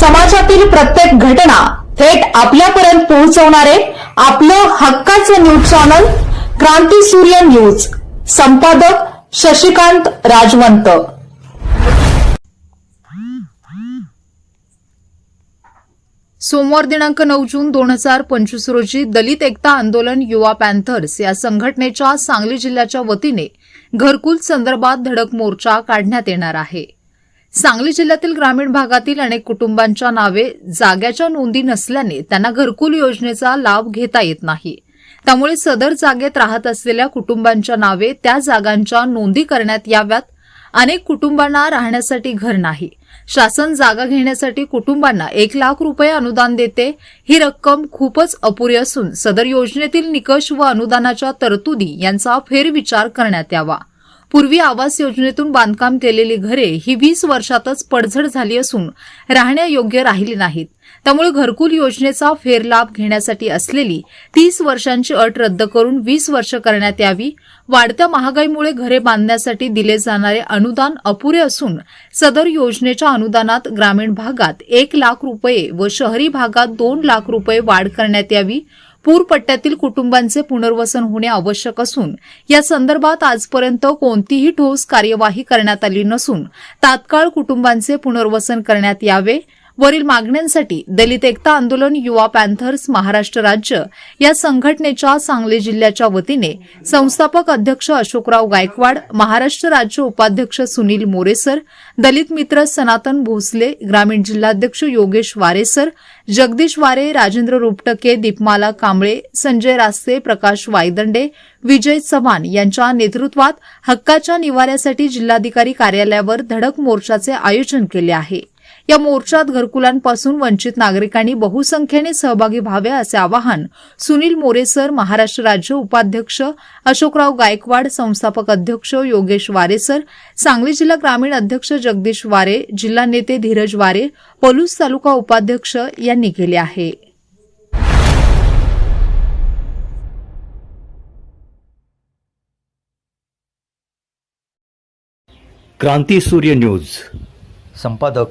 समाजातील प्रत्येक घटना थेट आपल्यापर्यंत पोहोचवणारे आपलं हक्काचं न्यूज चॅनल क्रांती सूर्य न्यूज. संपादक शशिकांत राजवंत. सोमवार दिनांक नऊ जून दोन हजार पंचवीस रोजी दलित एकता आंदोलन युवा पॅन्थर्स या संघटनेच्या सांगली जिल्ह्याच्या वतीने घरकुल संदर्भात धडक मोर्चा काढण्यात येणार आहे. सांगली जिल्ह्यातील ग्रामीण भागातील अनेक कुटुंबांच्या नावे जाग्याच्या नोंदी नसल्याने त्यांना घरकुल योजनेचा लाभ घेता येत नाही. त्यामुळे सदर जागेत राहत असलेल्या कुटुंबांच्या नावे त्या जागांच्या नोंदी करण्यात याव्यात. अनेक कुटुंबांना राहण्यासाठी घर नाही. शासन जागा घेण्यासाठी कुटुंबांना एक लाख रुपये अनुदान देते. ही रक्कम खूपच अपुरी असून सदर योजनेतील निकष व अनुदानाच्या तरतुदी यांचा फेरविचार करण्यात यावा. पूर्वी आवास योजनेतून बांधकाम केलेली घरे ही वीस वर्षातच पडझड झाली असून राहण्यायोग्य राहिली नाहीत. त्यामुळे घरकुल योजनेचा फेरलाभ घेण्यासाठी असलेली तीस वर्षांची अट रद्द करून वीस वर्ष करण्यात यावी. वाढत्या महागाईमुळे घरे बांधण्यासाठी दिले जाणारे अनुदान अपुरे असून सदर योजनेच्या अनुदानात ग्रामीण भागात एक लाख रुपये व शहरी भागात दोन लाख रुपये वाढ करण्यात यावी. पूरपट्ट्यातील कुटुंबांचे पुनर्वसन होणे आवश्यक असून या संदर्भात आजपर्यंत कोणतीही ठोस कार्यवाही करण्यात आली नसून तात्काळ कुटुंबांचे पुनर्वसन करण्यात यावे वरील मागण्यांसाठी दलित एकता आंदोलन युवा पॅन्थर्स महाराष्ट्र राज्य या संघटनेच्या सांगली जिल्ह्याच्या वतीने संस्थापक अध्यक्ष अशोकराव गायकवाड महाराष्ट्र राज्य उपाध्यक्ष सुनील मोरेसर दलित मित्र सनातन भोसले ग्रामीण जिल्हाध्यक्ष योगेश वारेसर जगदीश वारे राजेंद्र रुपटके दीपमाला कांबळे संजय रास्ते प्रकाश वायदंडे विजय चव्हाण यांच्या नेतृत्वात हक्काच्या निवाऱ्यासाठी जिल्हाधिकारी कार्यालयावर धडक मोर्चाचे आयोजन केले आहे. या मोर्चात घरकुलांपासून वंचित नागरिकांनी बहुसंख्येने सहभागी व्हावे असे आवाहन सुनील मोरेसर महाराष्ट्र राज्य उपाध्यक्ष अशोकराव गायकवाड संस्थापक अध्यक्ष योगेश वारेसर सांगली जिल्हा ग्रामीण अध्यक्ष जगदीश वारे जिल्हा नेते धीरज वारे पलूस तालुका उपाध्यक्ष यांनी केले आहे. क्रांती सूर्य न्यूज. संपादक